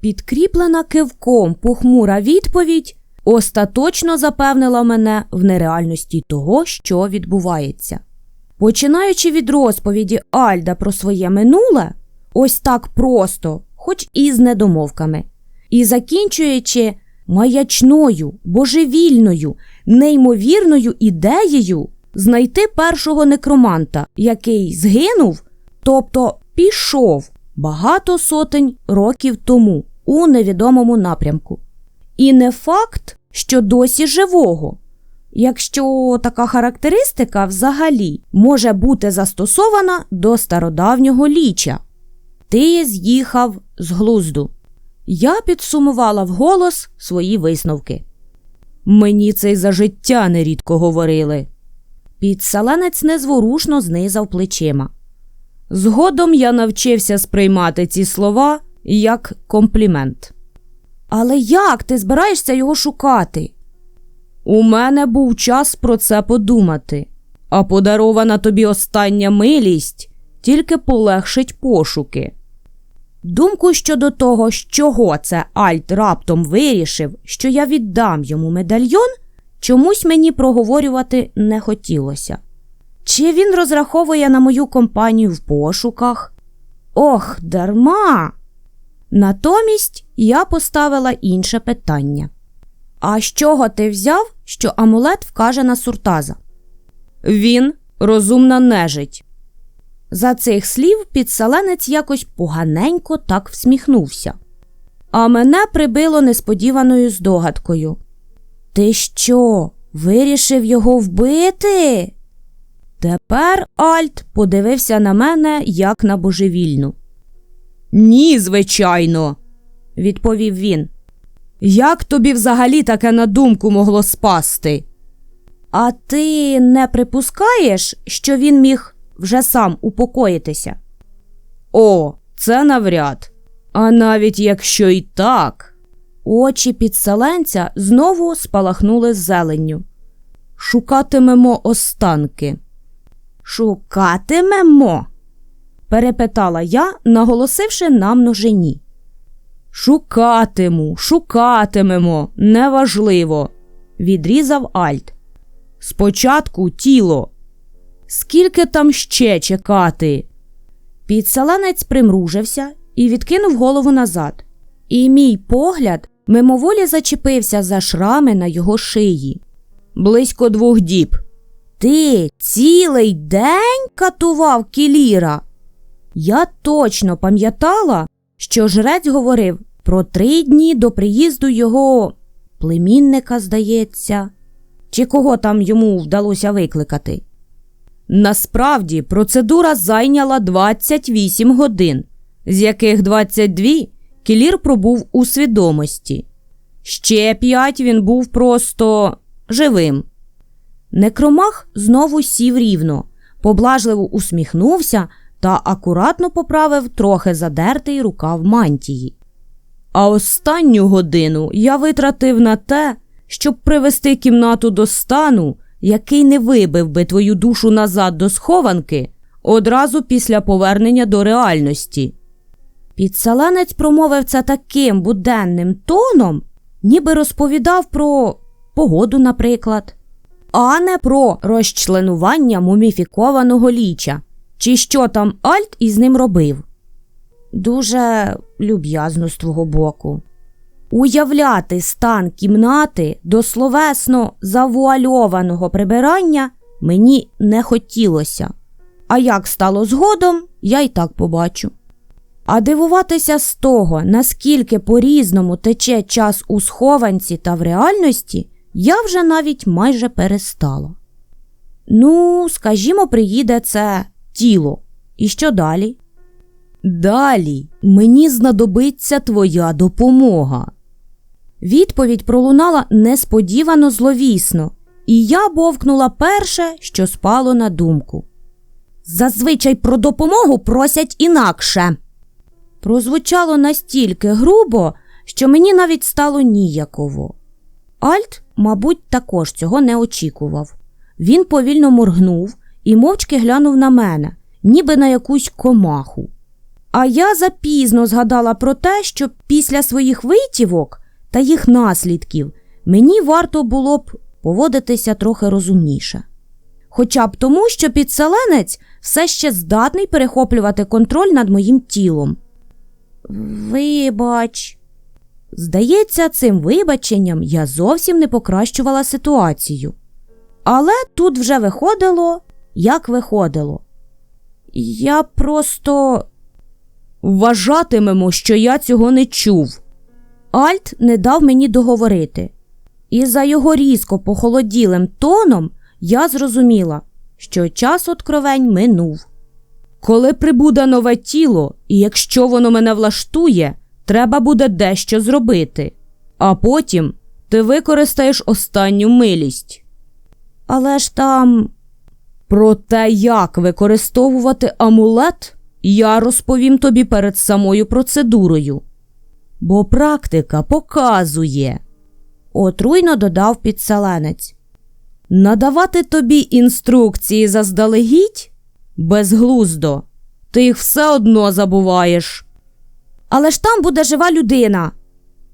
Підкріплена кивком похмура відповідь остаточно запевнила мене в нереальності того, що відбувається. Починаючи від розповіді Альда про своє минуле, ось так просто, хоч і з недомовками, і закінчуючи маячною, божевільною, неймовірною ідеєю знайти першого некроманта, який згинув, тобто пішов багато сотень років тому у невідомому напрямку. І не факт, що досі живого, якщо така характеристика взагалі може бути застосована до стародавнього ліча. Ти з'їхав з глузду. Я підсумувала вголос свої висновки. Мені це й за життя нерідко говорили. Підселенець незворушно знизав плечима. Згодом я навчився сприймати ці слова як комплімент. Але як ти збираєшся його шукати? У мене був час про це подумати, а подарована тобі остання милість тільки полегшить пошуки. Думку щодо того, з чого це Альт раптом вирішив, що я віддам йому медальйон, чомусь мені проговорювати не хотілося. Чи він розраховує на мою компанію в пошуках? Ох, дарма. Натомість я поставила інше питання. А з чого ти взяв, що амулет вкаже на суртаза? Він розумна нежить. За цих слів підселенець якось поганенько так всміхнувся. А мене прибило несподіваною здогадкою. Ти що, вирішив його вбити? Тепер Альт подивився на мене як на божевільну. Ні, звичайно, відповів він. Як тобі взагалі таке на думку могло спасти? А ти не припускаєш, що він міг вже сам упокоїтися? О, це навряд. А навіть якщо й так. Очі підселенця знову спалахнули зеленню. Шукатимемо останки. Шукатимемо? перепитала я, наголосивши на множині. Шукатиму, шукатимемо, неважливо, відрізав Альт. Спочатку тіло. Скільки там ще чекати? Підселенець примружився і відкинув голову назад. І мій погляд мимоволі зачепився за шрами на його шиї. Близько двох діб. Ти цілий день катував кіліра? Я точно пам'ятала, що жрець говорив про три дні до приїзду його племінника, здається, чи кого там йому вдалося викликати. Насправді процедура зайняла 28 годин, з яких 22 кілір пробув у свідомості. Ще п'ять він був просто живим. Некромах знову сів рівно, поблажливо усміхнувся та акуратно поправив трохи задертий рукав мантії. А останню годину я витратив на те, щоб привести кімнату до стану, який не вибив би твою душу назад до схованки одразу після повернення до реальності. Підселенець промовив це таким буденним тоном, ніби розповідав про погоду, наприклад, а не про розчленування муміфікованого ліча, чи що там Альт із ним робив. Дуже люб'язно з твого боку. Уявляти стан кімнати до словесно завуальованого прибирання мені не хотілося, а як стало згодом, я й так побачу. А дивуватися з того, наскільки по різному тече час у схованці та в реальності, я вже навіть майже перестала. Ну, скажімо, приїде це тіло. І що далі? Далі мені знадобиться твоя допомога. Відповідь пролунала несподівано зловісно, і я бовкнула перше, що спало на думку. Зазвичай про допомогу просять інакше. Прозвучало настільки грубо, що мені навіть стало ніяково. Альт, мабуть, також цього не очікував. Він повільно моргнув і мовчки глянув на мене, ніби на якусь комаху. А я запізно згадала про те, що після своїх витівок та їх наслідків мені варто було б поводитися трохи розумніше. Хоча б тому, що підселенець все ще здатний перехоплювати контроль над моїм тілом. Вибач. Здається, цим вибаченням я зовсім не покращувала ситуацію. Але тут вже виходило, як виходило. Я просто вважатимемо, що я цього не чув. Альт не дав мені договорити, і за його різко похолоділим тоном я зрозуміла, що час откровень минув. Коли прибуде нове тіло, і якщо воно мене влаштує, треба буде дещо зробити, а потім ти використаєш останню милість. Але ж там. Про те, як використовувати амулет, я розповім тобі перед самою процедурою. Бо практика показує, отруйно додав підселенець. Надавати тобі інструкції заздалегідь безглуздо, ти їх все одно забуваєш. Але ж там буде жива людина.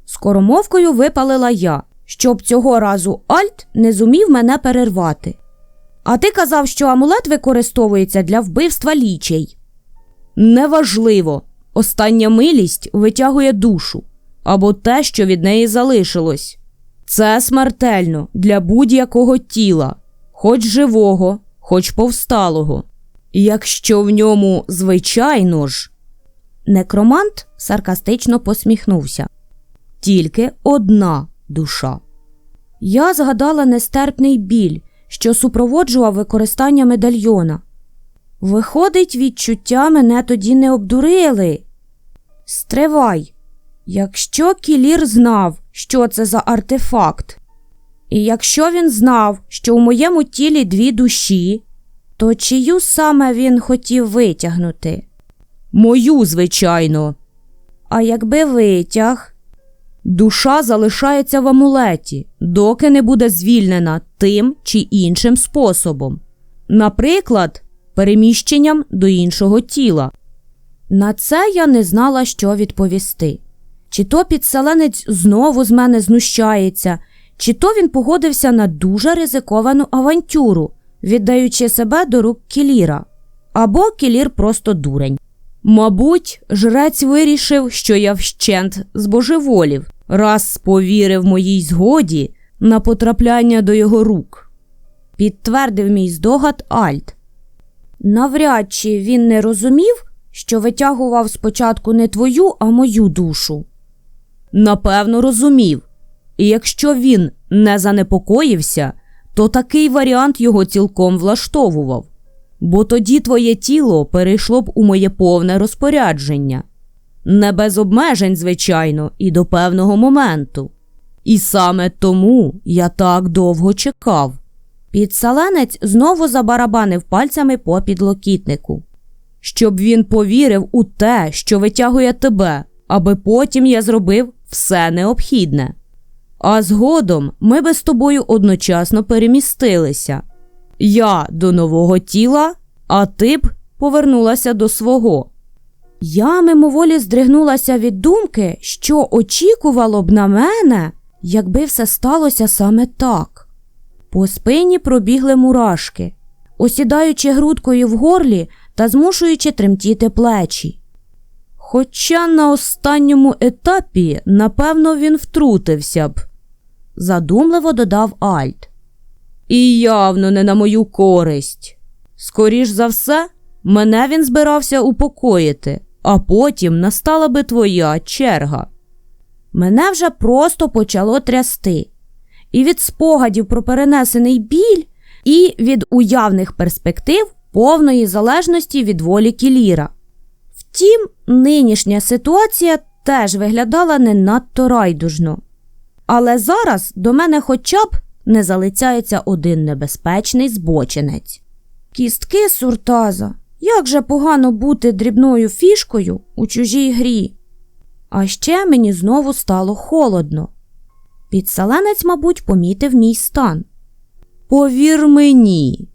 Скоромовкою випалила я, щоб цього разу Альт не зумів мене перервати. А ти казав, що амулет використовується для вбивства лічей. Неважливо, остання милість витягує душу або те, що від неї залишилось. Це смертельно для будь-якого тіла, хоч живого, хоч повсталого. Якщо в ньому, звичайно ж. Некромант саркастично посміхнувся. Тільки одна душа. Я згадала нестерпний біль, що супроводжував використання медальйона. Виходить, відчуття мене тоді не обдурили. Стривай, якщо Кілір знав, що це за артефакт, і якщо він знав, що у моєму тілі дві душі, то чию саме він хотів витягнути? Мою, звичайно. А якби витяг, душа залишається в амулеті, доки не буде звільнена тим чи іншим способом. Наприклад, переміщенням до іншого тіла. На це я не знала, що відповісти. Чи то підселенець знову з мене знущається, чи то він погодився на дуже ризиковану авантюру, віддаючи себе до рук кіліра, або кілір просто дурень. Мабуть, жрець вирішив, що я вщент збожеволів, раз повірив моїй згоді на потрапляння до його рук. Підтвердив мій здогад Альт. Навряд чи він не розумів, що витягував спочатку не твою, а мою душу. Напевно, розумів. І якщо він не занепокоївся, то такий варіант його цілком влаштовував. Бо тоді твоє тіло перейшло б у моє повне розпорядження. Не без обмежень, звичайно, і до певного моменту. І саме тому я так довго чекав. Підсаленець знову забарабанив пальцями по підлокітнику. Щоб він повірив у те, що витягує тебе, аби потім я зробив все необхідне. А згодом ми би з тобою одночасно перемістилися. Я до нового тіла, а ти б повернулася до свого. Я мимоволі здригнулася від думки, що очікувало б на мене, якби все сталося саме так. По спині пробігли мурашки, осідаючи грудкою в горлі та змушуючи тремтіти плечі. Хоча на останньому етапі, напевно, він втрутився б, задумливо додав Альт. І явно не на мою користь. Скоріш за все, мене він збирався упокоїти, а потім настала би твоя черга. Мене вже просто почало трясти. І від спогадів про перенесений біль, і від уявних перспектив повної залежності від волі кіліра. Втім, нинішня ситуація теж виглядала не надто райдужно. Але зараз до мене хоча б не залицяється один небезпечний збочинець. Кістки суртаза, як же погано бути дрібною фішкою у чужій грі. А ще мені знову стало холодно. Підселенець, мабуть, помітив мій стан. Повір мені,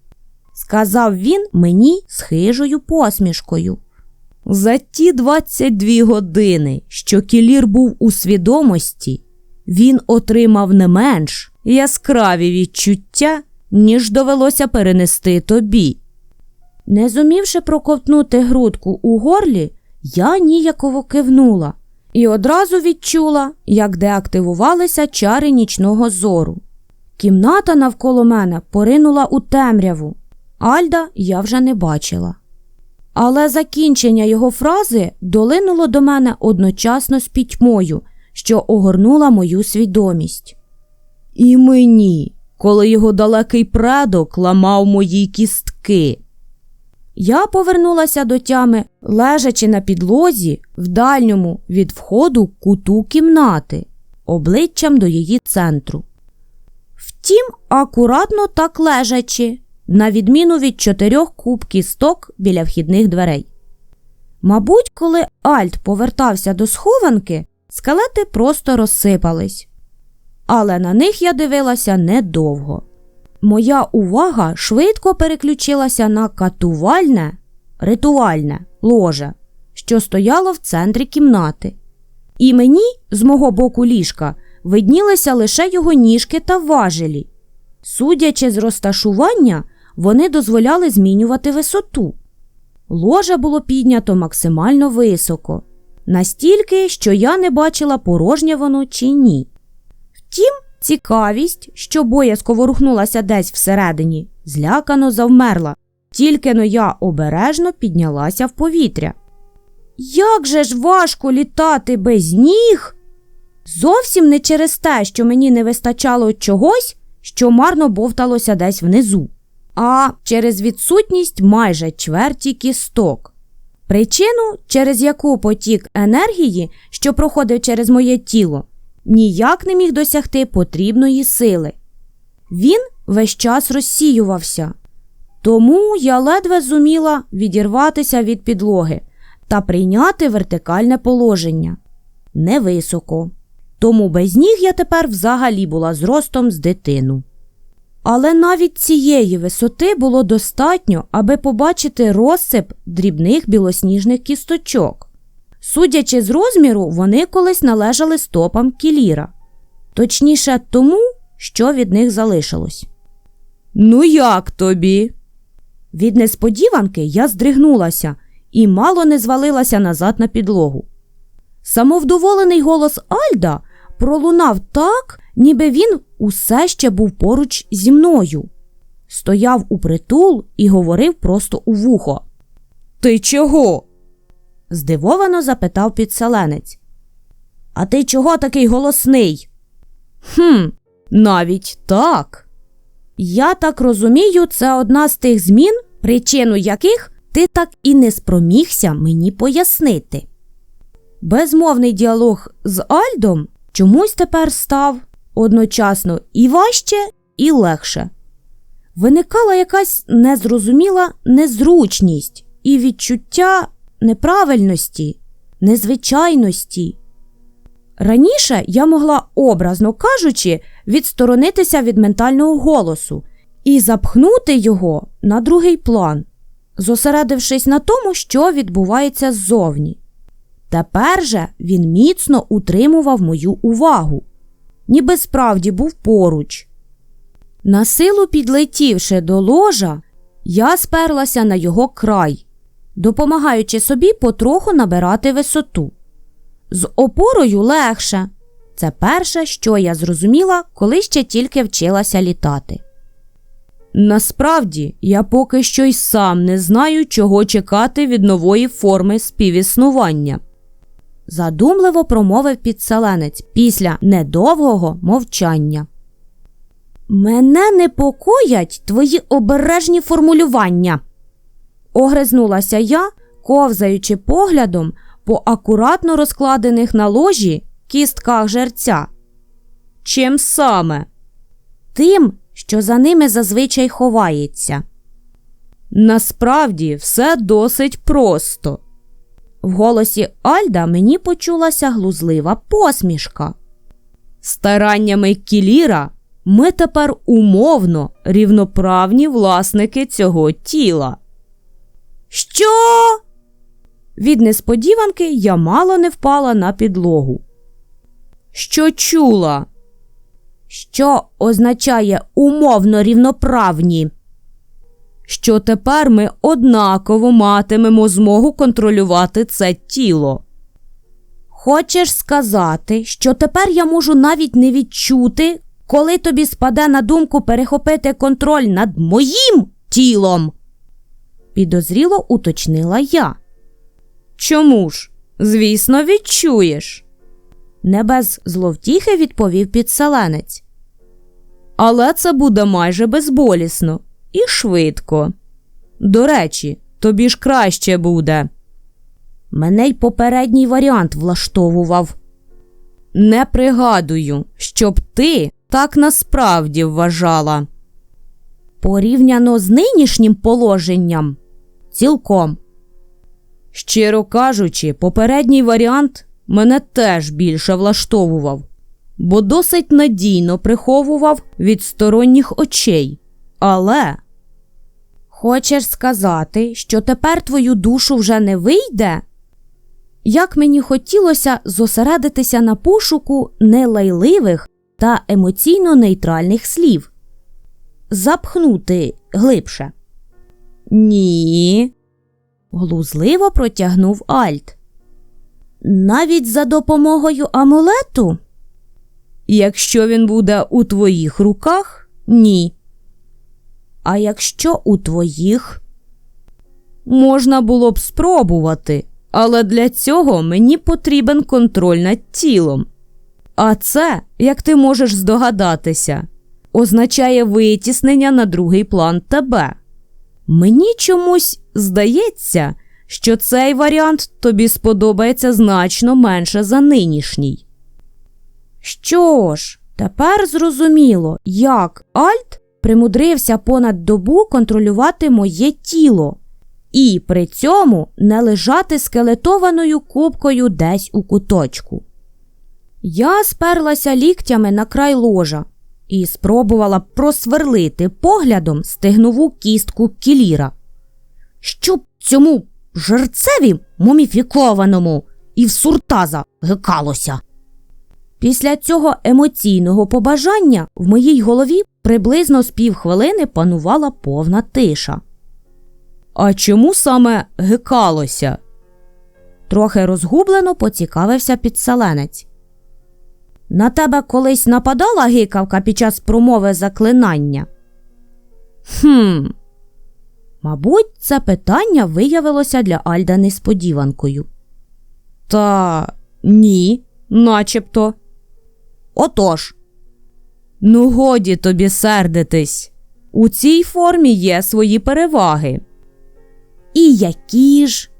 сказав він мені з хижою посмішкою. За ті 22 години, що Кілір був у свідомості, він отримав не менш яскраві відчуття, ніж довелося перенести тобі. Не зумівши проковтнути грудку у горлі, я ніяково кивнула і одразу відчула, як деактивувалися чари нічного зору. Кімната навколо мене поринула у темряву. Альда я вже не бачила. Але закінчення його фрази долинуло до мене одночасно з пітьмою, що огорнула мою свідомість. І мені, коли його далекий предок ламав мої кістки. Я повернулася до тями, лежачи на підлозі в дальньому від входу куту кімнати, обличчям до її центру. Втім, акуратно так лежачи, на відміну від чотирьох куб кісток біля вхідних дверей. Мабуть, коли Альт повертався до схованки, скелети просто розсипались. Але на них я дивилася недовго. Моя увага швидко переключилася на катувальне, ритуальне ложе, що стояло в центрі кімнати. І мені, з мого боку ліжка, виднілися лише його ніжки та важелі. Судячи з розташування, вони дозволяли змінювати висоту. Ложе було піднято максимально високо, настільки, що я не бачила, порожнє воно чи ні. Втім, цікавість, що боязково рухнулася десь всередині, злякано завмерла, тільки но я обережно піднялася в повітря. Як же ж важко літати без ніг? Зовсім не через те, що мені не вистачало чогось, що марно бовталося десь внизу, а через відсутність майже чверті кісток. Причину, через яку потік енергії, що проходив через моє тіло, ніяк не міг досягти потрібної сили. Він весь час розсіювався. Тому я ледве зуміла відірватися від підлоги та прийняти вертикальне положення невисоко. Тому без ніг я тепер взагалі була зростом з дитину. Але навіть цієї висоти було достатньо, аби побачити розсип дрібних білосніжних кісточок. Судячи з розміру, вони колись належали стопам кіліра, точніше, тому, що від них залишилось. Ну, як тобі? Від несподіванки я здригнулася і мало не звалилася назад на підлогу. Самовдоволений голос Альда пролунав так, ніби він усе ще був поруч зі мною. Стояв у притул і говорив просто у вухо. Ти чого? Здивовано запитав підселенець. А ти чого такий голосний? Хм, навіть так. Я так розумію, це одна з тих змін, причину яких ти так і не спромігся мені пояснити. Безмовний діалог з Альдом чомусь тепер став одночасно і важче, і легше. Виникала якась незрозуміла незручність і відчуття неправильності, незвичайності. Раніше я могла, образно кажучи, відсторонитися від ментального голосу і запхнути його на другий план, зосередившись на тому, що відбувається ззовні. Тепер же він міцно утримував мою увагу, ніби справді був поруч. Насилу підлетівши до ложа, я сперлася на його край, допомагаючи собі потроху набирати висоту. З опорою легше. Це перше, що я зрозуміла, коли ще тільки вчилася літати. Насправді, я поки що й сам не знаю, чого чекати від нової форми співіснування задумливо промовив підселенець після недовгого мовчання. Мене непокоять твої обережні формулювання. Огризнулася я, ковзаючи поглядом по акуратно розкладених на ложі кістках жерця. Чим саме? Тим, що за ними зазвичай ховається. Насправді все досить просто. В голосі Альда мені почулася глузлива посмішка. Стараннями Кіліра ми тепер умовно рівноправні власники цього тіла. Що? Від несподіванки я мало не впала на підлогу. Що чула? Що означає умовно рівноправні? Що тепер ми однаково матимемо змогу контролювати це тіло. Хочеш сказати, що тепер я можу навіть не відчути, коли тобі спаде на думку перехопити контроль над моїм тілом? Підозріло уточнила я. Чому ж? Звісно, відчуєш. Не без зловтіхи відповів підселенець. Але це буде майже безболісно і швидко. До речі, тобі ж краще буде. Мене й попередній варіант влаштовував. Не пригадую, щоб ти так насправді вважала. Порівняно з нинішнім положенням, цілком. Щиро кажучи, попередній варіант мене теж більше влаштовував, бо досить надійно приховував від сторонніх очей. Але. Хочеш сказати, що тепер твою душу вже не вийде? Як мені хотілося зосередитися на пошуку нелайливих та емоційно нейтральних слів, запхнути глибше. Ні, глузливо протягнув Альт. Навіть за допомогою амулету? Якщо він буде у твоїх руках, ні. А якщо у твоїх? Можна було б спробувати, але для цього мені потрібен контроль над тілом. А це, як ти можеш здогадатися, означає витіснення на другий план тебе. Мені чомусь здається, що цей варіант тобі сподобається значно менше за нинішній. Що ж, тепер зрозуміло, як Альт примудрився понад добу контролювати моє тіло і при цьому не лежати скелетованою кубкою десь у куточку. Я сперлася ліктями на край ложа і спробувала просверлити поглядом стегнову кістку кіліра. Щоб цьому жерцеві муміфікованому і в суртаза гикалося. Після цього емоційного побажання в моїй голові приблизно з півхвилини панувала повна тиша. А чому саме гикалося? Трохи розгублено поцікавився підселенець. На тебе колись нападала гикавка під час промови заклинання? Хм. Мабуть, це питання виявилося для Альда несподіванкою. Та ні, начебто. Отож. Ну, годі тобі сердитись. У цій формі є свої переваги. І які ж?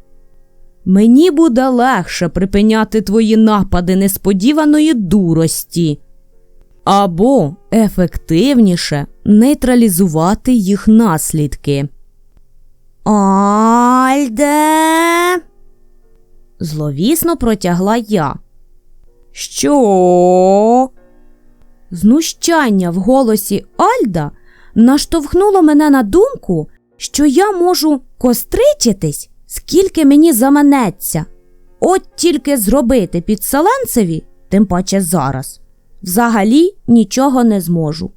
Мені буде легше припиняти твої напади несподіваної дурості, або ефективніше нейтралізувати їх наслідки. Альде. Зловісно протягла я. Що? Знущання в голосі Альда наштовхнуло мене на думку, що я можу костричитись, скільки мені заманеться. От тільки зробити підселенцеві, тим паче зараз, взагалі нічого не зможу.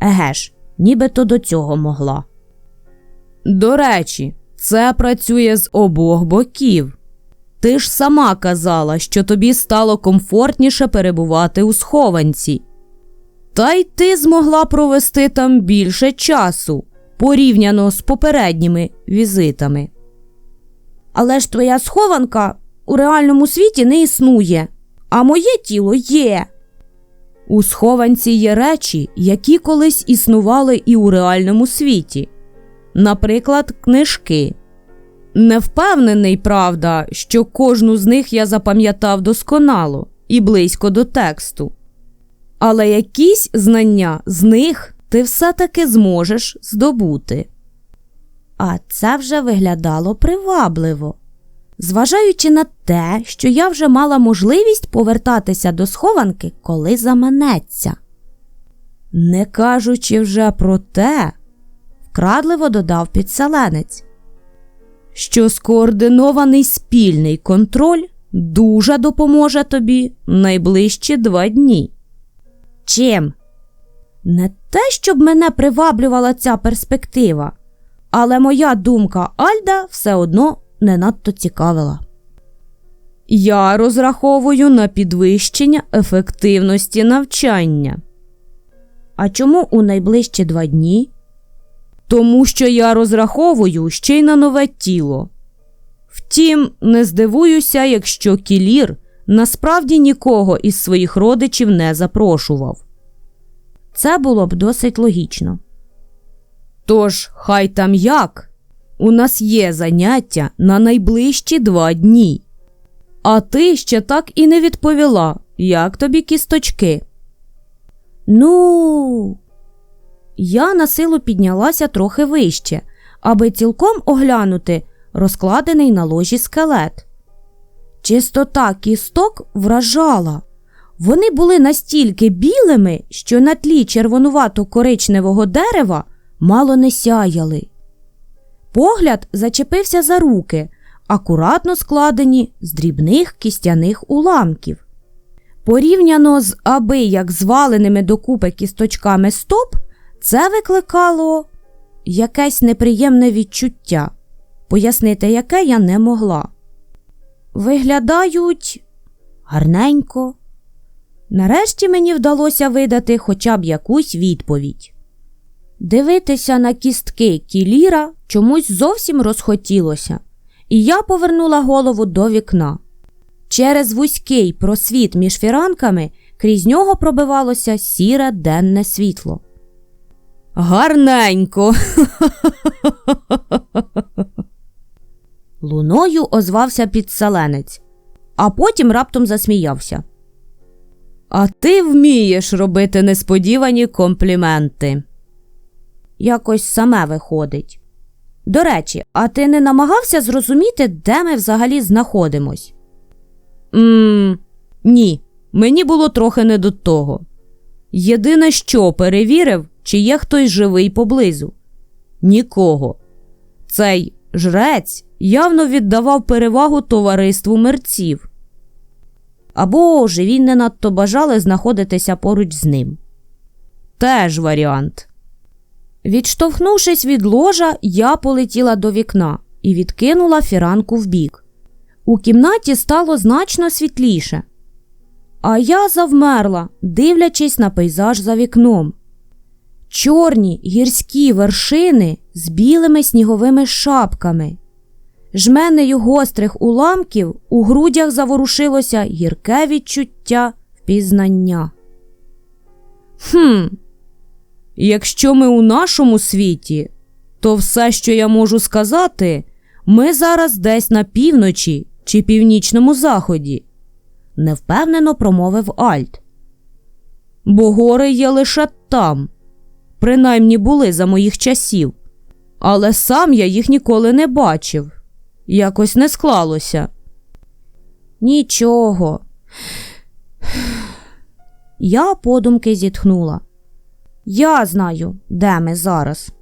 Еге ж, нібито до цього могла. До речі, це працює з обох боків. Ти ж сама казала, що тобі стало комфортніше перебувати у схованці. Та й ти змогла провести там більше часу, порівняно з попередніми візитами. Але ж твоя схованка у реальному світі не існує, а моє тіло є. У схованці є речі, які колись існували і у реальному світі, наприклад, книжки. Не впевнений, правда, що кожну з них я запам'ятав досконало і близько до тексту. Але якісь знання з них ти все-таки зможеш здобути. А це вже виглядало привабливо. Зважаючи на те, що я вже мала можливість повертатися до схованки, коли заманеться. Не кажучи вже про те, вкрадливо додав підселенець що скоординований спільний контроль дуже допоможе тобі найближчі два дні. Чим? Не те, щоб мене приваблювала ця перспектива, але моя думка Альда все одно не надто цікавила. Я розраховую на підвищення ефективності навчання. А чому у найближчі два дні? Тому що я розраховую ще й на нове тіло. Втім, не здивуюся, якщо кілір насправді нікого із своїх родичів не запрошував. Це було б досить логічно. Тож, хай там як, у нас є заняття на найближчі два дні. А ти ще так і не відповіла, як тобі кісточки. Ну, я на силу піднялася трохи вище, аби цілком оглянути розкладений на ложі скелет. Чистота кісток вражала. Вони були настільки білими, що на тлі червонувато коричневого дерева мало не сяяли. Погляд зачепився за руки, акуратно складені з дрібних кістяних уламків. Порівняно з аби як зваленими докупи кісточками стоп, це викликало якесь неприємне відчуття, пояснити яке я не могла. Виглядають гарненько. Нарешті мені вдалося видати хоча б якусь відповідь. Дивитися на кістки кіліра чомусь зовсім розхотілося, і я повернула голову до вікна. Через вузький просвіт між фіранками крізь нього пробивалося сіре денне світло. Гарненько. Луною озвався підселенець, а потім раптом засміявся. А ти вмієш робити несподівані компліменти. Якось саме виходить. До речі, а ти не намагався зрозуміти, де ми взагалі знаходимось? Мм, ні, мені було трохи не до того. Єдине, що перевірив, чи є хтось живий поблизу. Нікого. Цей жрець явно віддавав перевагу товариству мерців. Або ж він не надто бажали знаходитися поруч з ним. Теж варіант. Відштовхнувшись від ложа, я полетіла до вікна і відкинула фіранку вбік. У кімнаті стало значно світліше. А я завмерла, дивлячись на пейзаж за вікном. Чорні гірські вершини з білими сніговими шапками. Жменею гострих уламків у грудях заворушилося гірке відчуття впізнання. Хм, якщо ми у нашому світі, то все, що я можу сказати, ми зараз десь на півночі чи північному заході, невпевнено промовив Альт. Бо гори є лише там, принаймні були за моїх часів, але сам я їх ніколи не бачив. Якось не склалося. Нічого. Я подумки зітхнула. Я знаю, де ми зараз.